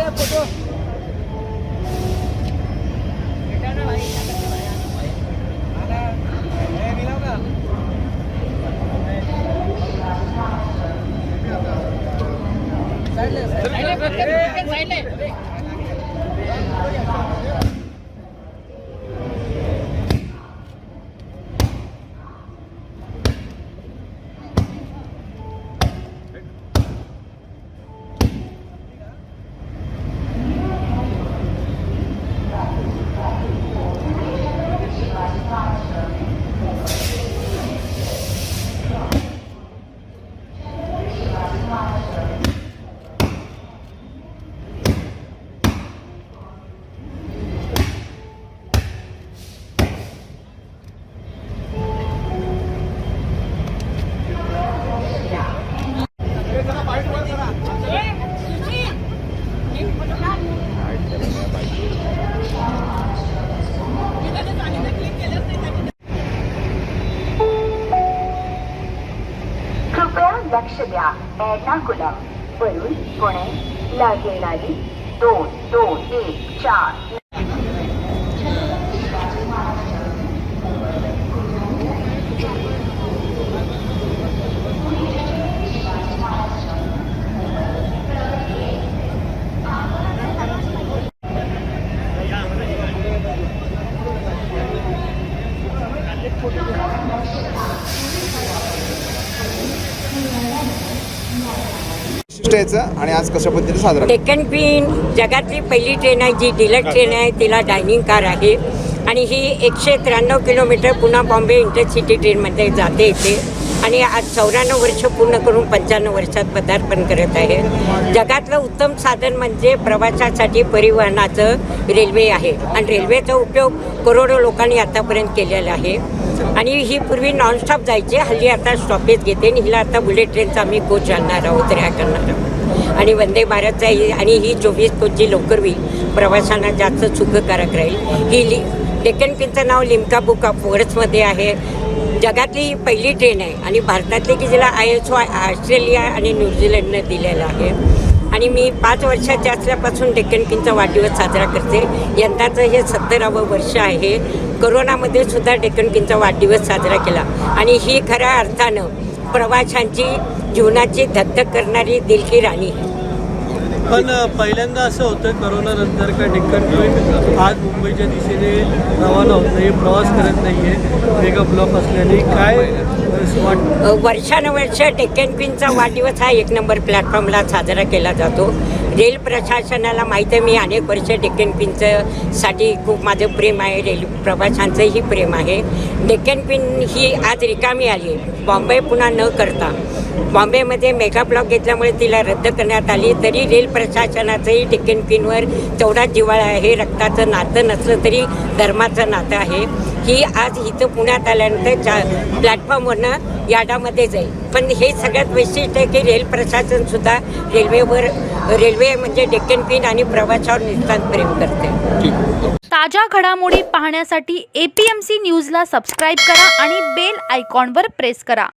છે photo side લે side લે સાઈડ લે ക്ഷമിയ എറണാകുളം വരൂർ പുണെ നാഗേനാലി ദോ ദോ ഏ ചാർ Thank you. याचं आणि आज कशा पद्धतीने साजरा डेक्कन क्वीन जगातली पहिली ट्रेन आहे जी डिलक्स ट्रेन आहे तिला डायनिंग कार आहे. आणि ही एकशे त्र्याण्णव किलोमीटर पुन्हा बॉम्बे इंटरसिटी ट्रेनमध्ये जाते येते आणि आज चौऱ्याण्णव वर्ष पूर्ण करून पंच्याण्णव वर्षात पदार्पण करत आहे. जगातलं उत्तम साधन म्हणजे प्रवासासाठी परिवहनाचं रेल्वे आहे. आणि रेल्वेचा उपयोग करोडो लोकांनी आतापर्यंत केलेला आहे. आणि ही पूर्वी नॉनस्टॉप जायची. हल्ली आता स्टॉपेज घेते. आणि हिला आता बुलेट ट्रेनचा आम्ही कोच आणणार आहोत रॅ करणार आहोत. आणि वंदे भारतचा ही आणि ही चोवीस कोचची लवकर होईल प्रवाशांना जास्त सुखकारक राहील. ही लि डेक्कन क्वीनचं नाव लिम्का बुक ऑफ वर्ड्समध्ये आहे. जगातली ही पहिली ट्रेन आहे. आणि भारतातली की जिला आय एस ओ ऑस्ट्रेलिया आणि न्यूझीलंडनं दिलेलं आहे. आणि मी पाच वर्षाच्या असल्यापासून डेक्कन किंगचा वाढदिवस साजरा करते. यंदाचं हे सत्तरावं वर्ष आहे. करोनामध्ये सुद्धा डेक्कन किंगचा वाढदिवस साजरा केला. आणि ही खऱ्या अर्थानं प्रवाशांची जीवनाची धगधग करणारी दिल की राणी पण पहिल्यांदा असं होतं करोना नंतर का डेक्कन क्वीन आज मुंबईच्या दिशेने रवाना होत नाही प्रवास करत नाही आहे मेगा ब्लॉक असल्याने. काय वर्षानुवर्ष डेक्कन क्वीनचा वाढदिवस हा एक नंबर प्लॅटफॉर्मला साजरा केला जातो. रेल प्रशासनाला माहीत आहे मी अनेक वर्ष डेक्कन क्वीनचं साठी खूप माझं प्रेम आहे रेल प्रवाशांचंही प्रेम आहे. डेक्कन क्वीन ही आज रिकामी आली. बॉम्बे पुन्हा न करता. बॉम्बेमध्ये मेगा ब्लॉक घेतल्यामुळे तिला रद्द करण्यात आली. तरी रेल प्रशासनाचंही डेक्कन क्वीनवर तेवढाच जिव्हाळा आहे. रक्ताचं नातं नसलं तरी धर्माचं नातं आहे. ही आज इथं पुण्यात आल्यानंतर चा प्लॅटफॉर्मवरनं यार्डामध्ये जाईल. पण हे सगळ्यात वैशिष्ट्य आहे की रेल प्रशासनसुद्धा रेल्वेवर रेल्वे म्हणजे डेक्कन क्वीन आणि प्रवासावर नितांत प्रेम करते. ताज्या घडामोडी पाहण्यासाठी एपीएमसी न्यूजला सबस्क्राईब करा आणि बेल आयकॉनवर प्रेस करा.